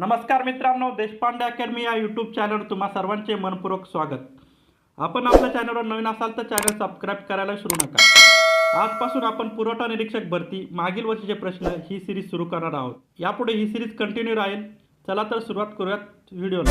नमस्कार मित्रांनो देशपांडे अकॅडमी या यूट्यूब चॅनलवर तुम्हा सर्वांचे मनपूर्वक स्वागत. आपण आपल्या चॅनलवर नवीन असाल तर चॅनल सबस्क्राईब करायला विसरू नका. आजपासून आपण पुरवठा निरीक्षक भरती मागील वर्षीचे प्रश्न ही सिरीज सुरू करणार आहोत. यापुढे ही सिरीज कंटिन्यू राहील. चला तर सुरुवात करूयात व्हिडिओला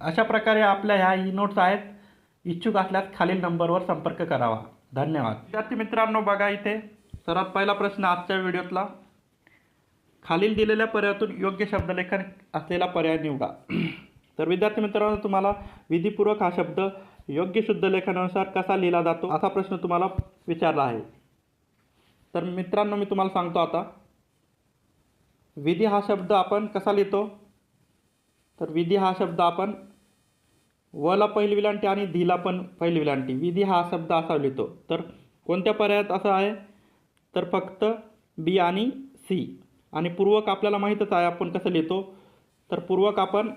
अशा प्रकारे आपल्या ह्या ई नोट्स आहेत. इच्छुक असल्यास खालील नंबरवर संपर्क करावा. धन्यवाद. विद्यार्थी मित्रांनो बघा इथे. सर्वात पहिला प्रश्न आजच्या व्हिडिओतला. खालील दिलेल्या पर्यायातून योग्य शब्दलेखन असलेला पर्याय निवडा. तर विद्यार्थी मित्रांनो तुम्हाला विधीपूर्वक हा शब्द योग्य शुद्ध लेखनानुसार कसा लिहिला जातो असा प्रश्न तुम्हाला विचारला आहे. तर मित्रांनो मी तुम्हाला सांगतो आता. विधी हा शब्द आपण कसा लिहितो? तर विधी हा शब्द आपण वला पहिली विलांटी आणि धीला पण पहिली विलांटी. विधी हा शब्द असा लिहितो. तर कोणत्या पर्यायात असं आहे? तर फक्त बी आणि सी. आणि पूर्वक आपल्याला माहीतच आहे आपण कसं लिहितो? तर पूर्वक आपण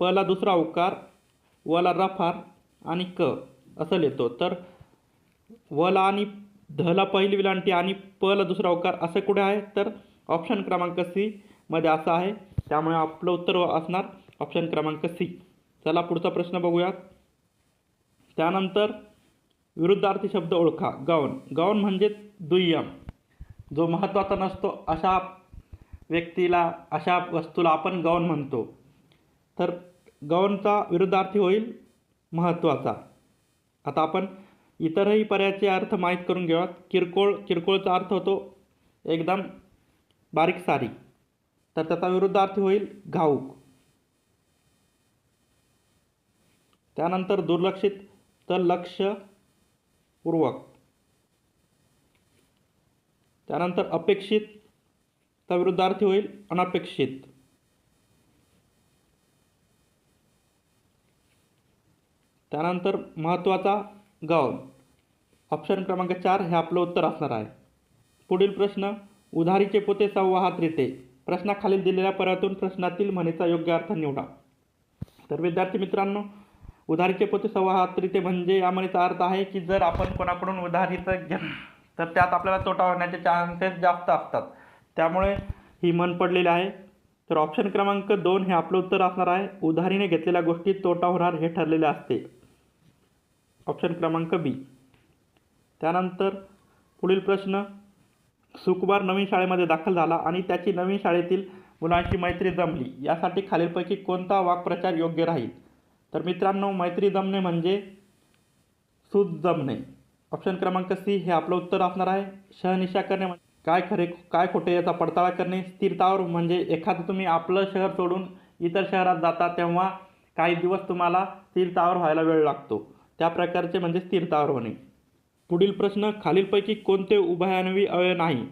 पला दुसरा उकार वला रफार आणि क असं लिहितो. तर वला आणि धला पहिली विलांटी आणि पला दुसरा उकार असं कुठे आहे? तर ऑप्शन क्रमांक सी मध्ये असं आहे. त्यामुळे आपलं उत्तर असणार ऑप्शन क्रमांक सी. चला पुढचा प्रश्न बघूयात. त्यानंतर विरुद्धार्थी शब्द ओळखा. गौण. गौण म्हणजे दुय्यम. जो महत्त्वाचा नसतो अशा व्यक्तीला अशा वस्तूला आपण गौण म्हणतो. तर गौणचा विरुद्धार्थी होईल महत्त्वाचा आता आपण इतरही पर्यायाचे अर्थ माहीत करून घेऊयात. किरकोळ किरकोळचा अर्थ होतो एकदम बारीक सारीक. तर त्याचा विरुद्धार्थी होईल घाऊक. त्यानंतर दुर्लक्षित तर लक्षपूर्वक त्यानंतर अपेक्षित चा विरुद्धार्थी होईल अनपेक्षित. त्यानंतर महत्त्वाचा गौण ऑप्शन क्रमांक चार हे आपलं उत्तर असणार आहे. पुढील प्रश्न उधारीचे पोते संवाहात रिते. प्रश्नाखालील दिलेल्या पर्यातून प्रश्नातील म्हणीचा योग्य अर्थ निवडा. तर विद्यार्थी मित्रांनो उधारीचे पोते संवाहात म्हणजे या अर्थ आहे की जर आपण कोणाकडून उधारीचं घे तर त्यात आपल्याला तोटा होण्याचे चान्सेस जास्त असतात. त्यामुळे ही मन पडलेली आहे. तर ऑप्शन क्रमांक दोन हे आपलं उत्तर असणार आहे. उधारीने घेतलेल्या गोष्टीत तोटा होणार हे ठरलेले असते. ऑप्शन क्रमांक बी त्यानंतर पुढील प्रश्न. सुकुमार नवीन शाळेमध्ये दाखल झाला आणि त्याची नवीन शाळेतील मुलांशी मैत्री जमली. यासाठी खालीलपैकी कोणता वाक्प्रचार योग्य राहील? तर मित्रांनो मैत्री जमणे म्हणजे सूज जमणे. ऑप्शन क्रमांक सी हे आपलं उत्तर असणार आहे. शहनिशा करणे म्हणजे काय खरे काय खोटे याचा पडताळा करणे. स्थिरतावर म्हणजे एखादं तुम्ही आपलं शहर सोडून इतर शहरात जाता तेव्हा काही दिवस तुम्हाला स्थिरतावर व्हायला वेळ लागतो. त्या प्रकारचे म्हणजे स्थिरतावर होणे. पुढील प्रश्न खालीलपैकी कोणते उभयान्वी अवयव नाही?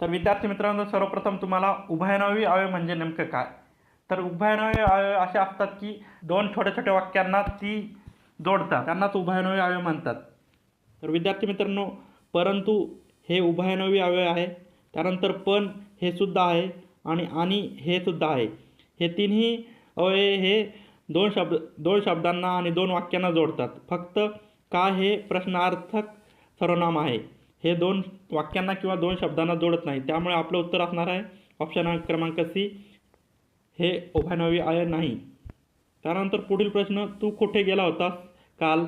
तर विद्यार्थी मित्रांनो सर्वप्रथम तुम्हाला उभयानवी अवयव म्हणजे नेमकं काय? तर उभयनवी अवयव असे असतात की दोन छोट्या छोट्या वाक्यांना ती जोडतात. त्यांनाच उभयानवी अवयव म्हणतात. तर विद्यार्थी मित्रांनो परंतु हे उभयानवी अवयव आहे. त्यानंतर पण हे सुद्धा आहे आणि आणि हे सुद्धा आहे. हे तिन्ही अवयव हे दोन शब्द दोन शब्दांना आणि दोन वाक्यांना जोडतात. फक्त का हे प्रश्नार्थक सर्वनाम आहे? हे दोन वाक्यांना किंवा दोन शब्दांना जोडत नाही. त्यामुळे आपलं उत्तर असणार आहे ऑप्शन क्रमांक सी. हे उभयनवी आय नाही. त्यानंतर पुढील प्रश्न तू कुठे गेला होतास काल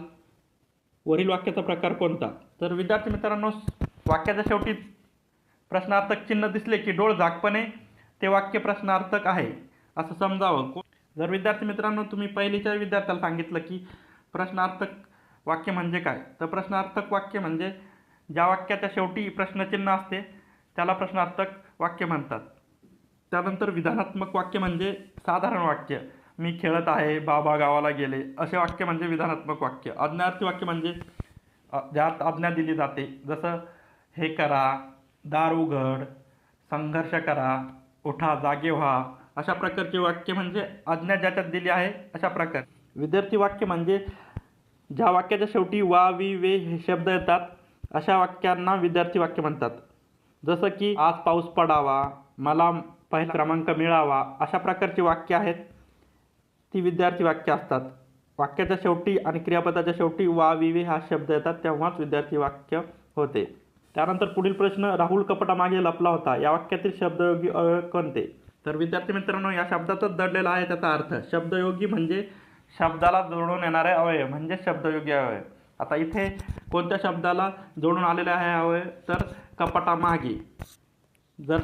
वरील वाक्याचा प्रकार कोणता? तर विद्यार्थी मित्रांनो वाक्याच्या शेवटी प्रश्नार्थक चिन्ह दिसले की डोळ झाकपणे ते वाक्य प्रश्नार्थक आहे असं समजावं. जर विद्यार्थी मित्रांनो तुम्ही पहिलीच्या विद्यार्थ्याला सांगितलं की प्रश्नार्थक वाक्य म्हणजे काय? तर प्रश्नार्थक वाक्य म्हणजे ज्या वाक्याच्या शेवटी प्रश्नचिन्ह असते त्याला प्रश्नार्थक वाक्य म्हणतात. त्यानंतर विधानात्मक वाक्य म्हणजे साधारण वाक्य. मी खेळत आहे बाबा गावाला गेले. असे वाक्य म्हणजे विधानात्मक वाक्य. आज्ञार्थी वाक्य म्हणजे ज्यात आज्ञा दिली जाते. जसं हे करा दार उघड संघर्ष करा उठा जागे व्हा. अशा प्रकारचे वाक्य म्हणजे आज्ञा ज्याच्यात दिली आहे अशा प्रकार. विद्यार्थी वाक्य म्हणजे ज्या वाक्याच्या शेवटी वा वी वे हे शब्द येतात अशा वाक्यांना विद्यार्थी वाक्य म्हणतात. जसं की आज पाऊस पडावा मला पहिला क्रमांक मिळावा. अशा प्रकारची वाक्य आहेत. ती विद्यार्थी वाक्य असतात. वाक्याच्या शेवटी आणि क्रियापदाच्या शेवटी वा विवे हा शब्द येतात तेव्हाच विद्यार्थी वाक्य होते. त्यानंतर पुढील प्रश्न राहुल कपटामागे लपला होता. या वाक्यातील शब्दयोगी अवयव कोणते? तर विद्यार्थी मित्रांनो या शब्दातच दडलेला आहे त्याचा अर्थ. शब्दयोगी म्हणजे शब्दाला जोडून येणारे अवयव म्हणजे शब्दयोगी अवयव. आता इथे कोणत्या शब्दाला जोडून आलेले आहे अवयव? तर कपटामागे. जर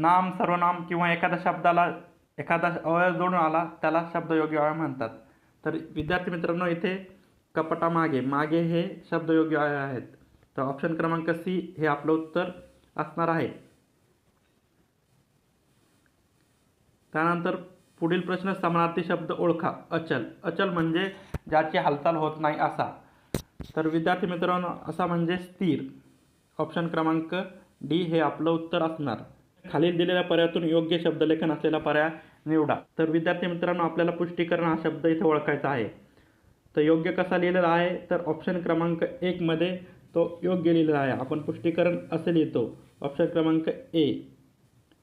नाम सर्वनाम किंवा एखाद्या शब्दाला एखादा अवयव जोडून आला त्याला शब्दयोगी अवयव म्हणतात. तर विद्यार्थी मित्रांनो इथे कपटामागे मागे हे शब्दयोगी अवयव आहेत. तर ऑप्शन क्रमांक सी हे आपलं उत्तर असणार आहे. त्यानंतर पुढील प्रश्न समानार्थी शब्द ओळखा. अचल. अचल म्हणजे ज्याची हालचाल होत नाही असा. तर विद्यार्थी मित्रांनो असा म्हणजे स्थिर. ऑप्शन क्रमांक डी हे आपलं उत्तर असणार. खालील दिलेल्या पर्यायातून योग्य शब्दलेखन असलेला पर्याय निवडा. तर विद्यार्थी मित्रांनो आपल्याला पुष्टीकरण हा शब्द इथे ओळखायचा आहे. तर योग्य कसा लिहिलेला आहे? तर ऑप्शन क्रमांक एकमध्ये तो योग्य लिहिलेला आहे. आपण पुष्टीकरण असे लिहितो. ऑप्शन क्रमांक ए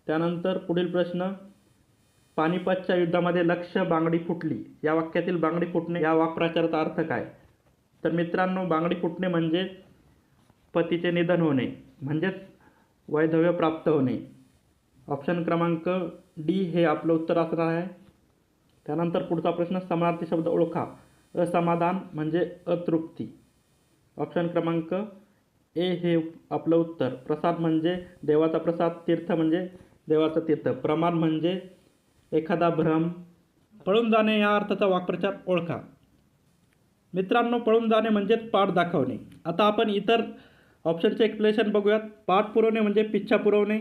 त्यानंतर पुढील प्रश्न पानिपतच्या युद्धामध्ये लक्ष बांगडी फुटली. या वाक्यातील बांगडी फुटणे या वाक्प्रचाराचा अर्थ काय? तर मित्रांनो बांगडी फुटणे म्हणजे पतीचे निधन होणे म्हणजेच वैधव्य प्राप्त होणे. ऑप्शन क्रमांक डी हे आपलं उत्तर असणार आहे. त्यानंतर पुढचा प्रश्न समानार्थी शब्द ओळखा. असमाधान म्हणजे अतृप्ती. ऑप्शन क्रमांक ए हे आपलं उत्तर. प्रसाद म्हणजे देवाचा प्रसाद तीर्थ म्हणजे देवाचं तीर्थ. प्रमाण म्हणजे एखादा भ्रम. पळून जाणे या अर्थाचा वाक्प्रचार ओळखा. मित्रांनो पळून जाणे म्हणजेच पाठ दाखवणे. आता आपण इतर ऑप्शनचे एक्सप्लेनेशन बघूयात. पाठ पुरवणे म्हणजे पिच्छा पुरवणे.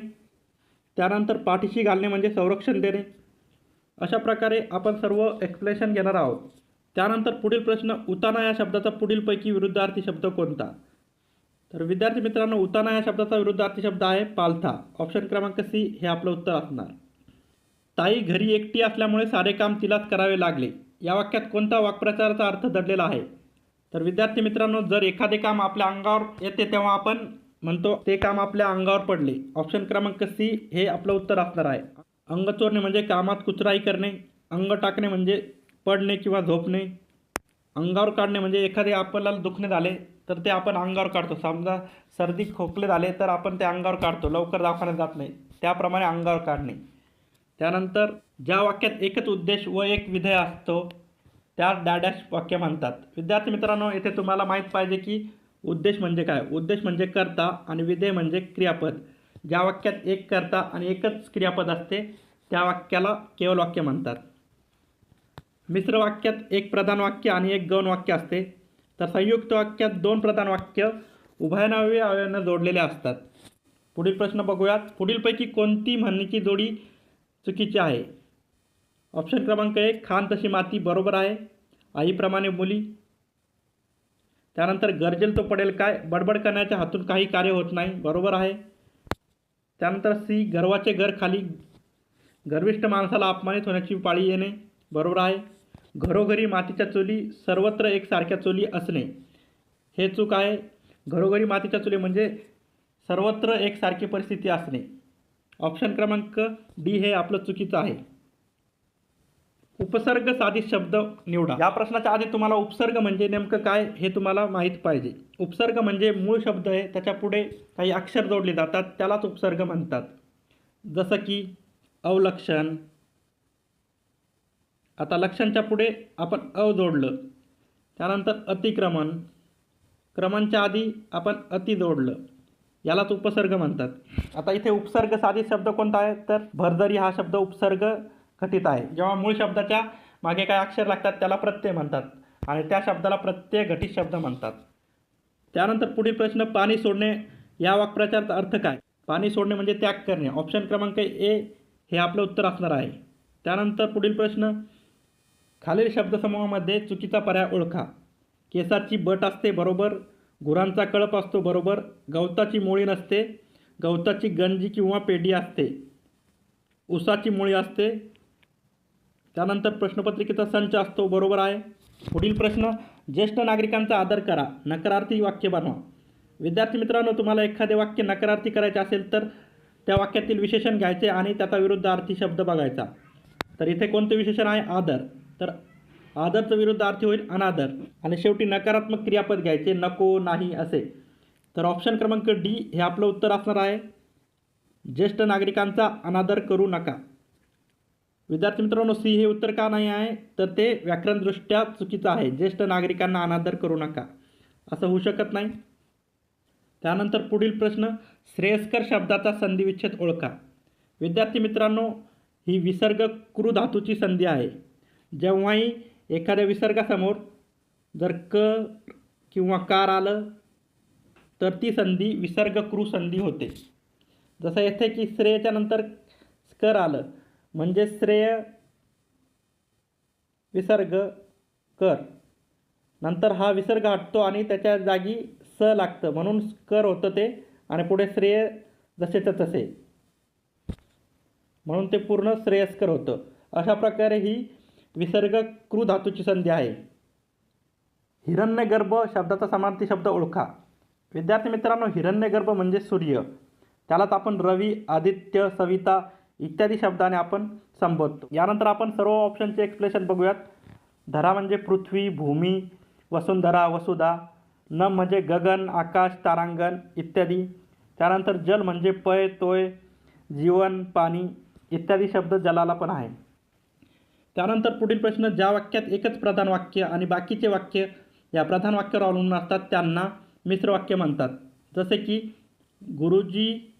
त्यानंतर पाठीशी घालणे म्हणजे संरक्षण देणे. अशा प्रकारे आपण सर्व एक्सप्लेनेशन घेणार आहोत. त्यानंतर पुढील प्रश्न उताना या शब्दाचा पुढीलपैकी विरुद्धार्थी शब्द कोणता? तर विद्यार्थी मित्रांनो उताना या शब्दाचा विरुद्धार्थी शब्द आहे पालथा. ऑप्शन क्रमांक सी हे आपलं उत्तर असणार. ताई घरी एकटी असल्यामुळे सारे काम तिलाच करावे लागले. या वाक्यात कोणता वाक्प्रचाराचा अर्थ दडलेला आहे? तर विद्यार्थी मित्रांनो जर एखादे काम आपल्या अंगावर येते तेव्हा आपण म्हणतो ते काम आपल्या अंगावर पडले. ऑप्शन क्रमांक सी हे आपलं उत्तर असणार आहे. अंग चोरणे म्हणजे कामात कुचराई करणे अंग टाकणे म्हणजे पडणे किंवा झोपणे. अंगावर काढणे म्हणजे एखादे आपल्याला दुखणे झाले तर ते आपण अंगावर काढतो. समजा सर्दी खोकले झाले तर आपण ते अंगावर काढतो. लवकर दवाखान्यात जात नाही. त्याप्रमाणे अंगावर काढणे. त्यानंतर ज्या वाक्यात एकच उद्देश व एक विधेय असतो त्या डॅडॅश वाक्य म्हणतात. विद्यार्थी मित्रांनो येथे तुम्हाला माहीत पाहिजे की उद्देश म्हणजे काय? उद्देश म्हणजे कर्ता आणि विधेय म्हणजे क्रियापद. ज्या वाक्यात एक कर्ता आणि एकच क्रियापद असते त्या वाक्याला केवळ वाक्य म्हणतात. मिश्र वाक्यात एक प्रधान वाक्य आणि एक गौण वाक्य असते. तर संयुक्त वाक्यात दोन प्रधान वाक्य उभयनावे अवयवांना जोडलेले असतात. पुढील प्रश्न बघूयात. पुढीलपैकी कोणती म्हणणीची जोडी चुकीची आहे? ऑप्शन क्रमांक एक खान तशी माती बरोबर आहे. आईप्रमाणे मुली. त्यानंतर गरजेल तो पडेल काय? बडबड करण्याच्या हातून काही कार्य होत नाही. बरोबर आहे. त्यानंतर सी गर्वाचे घर खाली. गर्विष्ठ माणसाला अपमानित होण्याची पाळी येणे. बरोबर आहे. घरोघरी मातीच्या चुली सर्वत्र एकसारख्या चुली असणे. हे चूक आहे. घरोघरी मातीच्या चुली म्हणजे सर्वत्र एकसारखी परिस्थिती असणे. ऑप्शन क्रमांक डी हे आपलं चुकीचं आहे. उपसर्ग साधित शब्द निवडा. या प्रश्नाच्या आधी तुम्हाला उपसर्ग म्हणजे नेमकं काय हे तुम्हाला माहीत पाहिजे. उपसर्ग म्हणजे मूळ शब्द आहे त्याच्या पुढे काही अक्षर जोडले जातात त्यालाच उपसर्ग म्हणतात. जसं की अवलक्षण. आता लक्षणच्या पुढे आपण अव जोडलं. त्यानंतर अतिक्रमण. क्रमांच्या आधी आपण अति जोडलं. यालाच उपसर्ग म्हणतात. आता इथे उपसर्ग साधित शब्द कोणता आहे? तर भरदरी हा शब्द उपसर्ग घटित आहे. जेव्हा मूळ शब्दाच्या मागे काय अक्षर लागतात त्याला प्रत्यय म्हणतात आणि त्या शब्दाला प्रत्यय घटित शब्द म्हणतात. त्यानंतर पुढील प्रश्न पाणी सोडणे या वाक्प्रचाराचा अर्थ काय? पाणी सोडणे म्हणजे त्याग करणे. ऑप्शन क्रमांक ए हे आपलं उत्तर असणार आहे. त्यानंतर पुढील प्रश्न खालील शब्दसमूहामध्ये चुकीचा पर्याय ओळखा. केसाची बट असते बरोबर गुरांचा कळप असतो बरोबर गवताची मुळी नसते गवताची गंजी किंवा पेढी असते उसाची मुळी असते त्यानंतर प्रश्नपत्रिकेचा संच असतो बरोबर आहे. पुढील प्रश्न ज्येष्ठ नागरिकांचा आदर करा नकारार्थी वाक्य बनवा. विद्यार्थी मित्रांनो तुम्हाला एखादे वाक्य नकारार्थी करायचे असेल तर त्या वाक्यातील विशेषण घ्यायचे आणि त्याचा विरुद्धार्थी शब्द बघायचा. तर इथे कोणते विशेषण आहे? आदर. तर आदरचं विरुद्धार्थी होईल अनादर. आणि शेवटी नकारात्मक क्रियापद घ्यायचे नको नाही असे. तर ऑप्शन क्रमांक डी हे आपलं उत्तर असणार आहे. ज्येष्ठ नागरिकांचा अनादर करू नका. विद्यार्थी मित्रांनो सी हे उत्तर का नाही आहे? तर ते व्याकरणदृष्ट्या चुकीचं आहे. ज्येष्ठ नागरिकांना अनादर करू नका. असं होऊ शकत नाही. त्यानंतर पुढील प्रश्न श्रेयस्कर शब्दाचा संधिविच्छेद ओळखा. विद्यार्थी मित्रांनो ही विसर्ग क्रू धातूची संधी आहे. जेव्हाही एखाद्या विसर्गासमोर जर क किंवा कार आलं तर ती संधी विसर्ग क्रू संधी होते. जसं येथे की श्रेयच्या नंतर स्कर आलं. म्हणजे श्रेय विसर्ग कर. नंतर हा विसर्ग हटतो आणि त्याच्या जागी स लागतं. म्हणून कर होतं ते आणि पुढे श्रेय जसेच्या तसे. म्हणून ते पूर्ण श्रेयस्कर होतं. अशा प्रकारे ही विसर्ग क्रू धातूची संधी आहे. हिरण्यगर्भ शब्दाचा समानार्थी शब्द ओळखा. विद्यार्थी मित्रांनो हिरण्यगर्भ म्हणजे सूर्य. त्यालाच आपण रवी आदित्य सविता इत्यादी शब्दाने आपण संबोधतो. यानंतर आपण सर्व ऑप्शनचे एक्सप्लेशन बघूयात. धरा म्हणजे पृथ्वी भूमी वसुंधरा वसुधा न म्हणजे गगन आकाश तारांगण इत्यादी. त्यानंतर जल म्हणजे पय तोय जीवन पाणी इत्यादी शब्द जलाला पण आहे. त्यानंतर पुढील प्रश्न ज्या वाक्यात एकच प्रधान वाक्य आणि बाकीचे वाक्य या प्रधान वाक्यावर अवलंबून असतात त्यांना मिश्र वाक्य म्हणतात. जसे की गुरुजी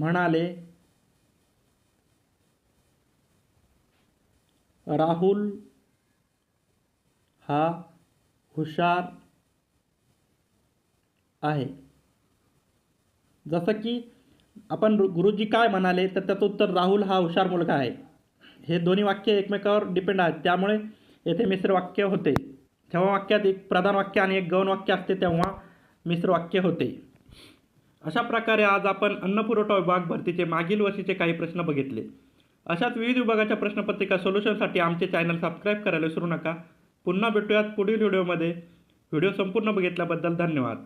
म्हणाले राहुल हा हुशार आहे. जसं की आपण गुरुजी काय म्हणाले तर त्याचं उत्तर राहुल हा हुशार मुलगा आहे. हे दोन्ही वाक्य एकमेकावर डिपेंड आहेत. त्यामुळे येथे मिश्र वाक्य होते. जेव्हा वाक्यात एक प्रधान वाक्य आणि एक गौण वाक्य असते तेव्हा मिश्र वाक्य होते. अशा प्रकारे आज आपण अन्नपुरवठा विभाग भरतीचे मागील वर्षीचे काही प्रश्न बघितले. अशाच विविध विभागाच्या प्रश्नपत्रिका सोल्युशनसाठी आमचे चॅनल सबस्क्राईब करायला विसरू नका. पुन्हा भेटूयात पुढील व्हिडिओमध्ये. व्हिडिओ संपूर्ण बघितल्याबद्दल धन्यवाद.